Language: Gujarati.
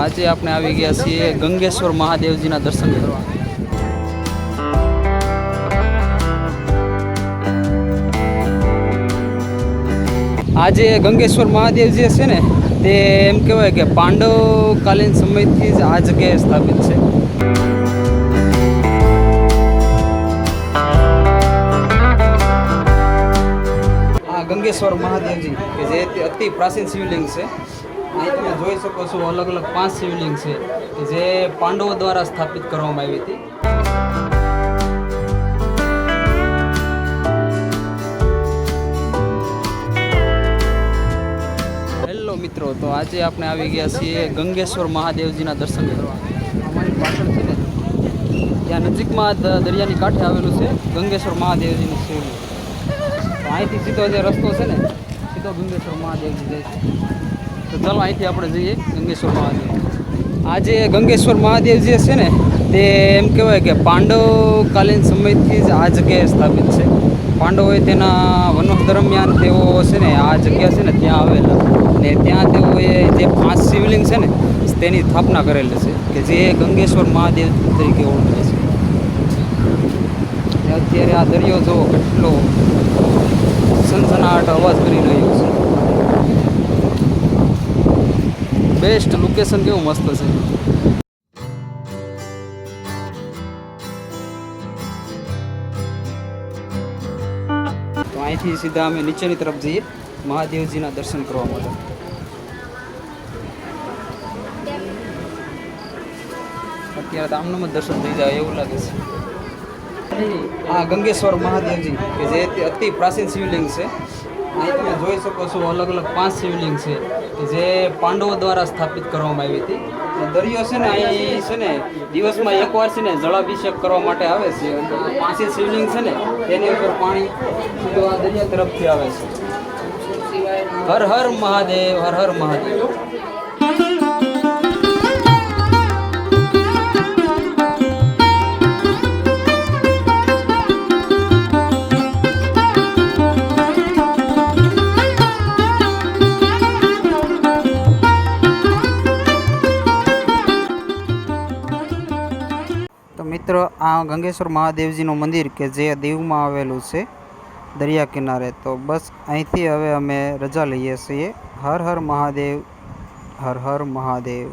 આજે આપણે આવી ગયા છીએ ગંગેશ્વર મહાદેવજીના દર્શન કરવા. આજે ગંગેશ્વર મહાદેવ જે છે ને, તે એમ કહેવાય કે પાંડવકાલીન સમયથી જ આ જગ્યાએ સ્થાપિત છે. આ ગંગેશ્વર મહાદેવજી, કે જે અતિ પ્રાચીન શિવલિંગ છે તમે જોઈ શકો છો, અલગ અલગ પાંચ શિવલિંગ છે, જે પાંડવો દ્વારા સ્થાપિત કરવામાં આવી હતી. હેલો મિત્રો, તો આજે આપણે આવી ગયા છીએ ગંગેશ્વર મહાદેવજીના દર્શન કરવા. અમારી પાછળ છે ને, ત્યાં નજીકમાં દરિયાની કાંઠે આવેલું છે ગંગેશ્વર મહાદેવજીનું શિવલિંગ. અહીંથી સીધો જે રસ્તો છે ને, સીધો ગંગેશ્વર મહાદેવજી જાય છે. તો ચાલો અહીંથી આપણે જઈએ ગંગેશ્વર મહાદેવ. આજે ગંગેશ્વર મહાદેવ જે છે ને, તે એમ કહેવાય કે પાંડવકાલીન સમયથી જ આ જગ્યાએ સ્થાપિત છે. પાંડવોએ તેના વનવાસ દરમિયાન તેઓ છે ને, આ જગ્યા છે ને, ત્યાં આવેલા. ને ત્યાં તેઓએ જે પાંચ શિવલિંગ છે ને, તેની સ્થાપના કરેલી છે, કે જે ગંગેશ્વર મહાદેવ તરીકે ઓળખે છે. અત્યારે આ દરિયો જો કેટલો સનસનાટ અવાજ કરી રહ્યો છે. બેસ્ટ લોકેશન કેવું મસ્ત છે તો અહીંથી સીધા અમે નીચેની તરફ જઈએ મહાદેવજીના દર્શન કરવા માટે અત્યારે તો આમનામ જ દર્શન થઈ જાય એવું લાગે છે આ ગંગેશ્વર મહાદેવજી કે જે તે અતિ પ્રાચીન શિવલિંગ છે તમે જોઈ શકો છો અલગ અલગ પાંચ શિવલિંગ છે. જે પાંડવો દ્વારા સ્થાપિત કરવામાં આવી હતી. દરિયો છે ને, અહીં છે ને, દિવસમાં એકવાર છે ને જળાભિષેક કરવા માટે આવે છે. પાંચે શિવલિંગ છે ને, તેની ઉપર પાણી દરિયા તરફથી આવે છે. હર હર મહાદેવ, હર હર મહાદેવ. મિત્રો આ ગંગેશ્વર મહાદેવજીનું મંદિર કે જે દીવમાં આવેલું છે દરિયા કિનારે, તો બસ અહીંથી હવે અમે રજા લઈએ છીએ. હર હર મહાદેવ, હર હર મહાદેવ.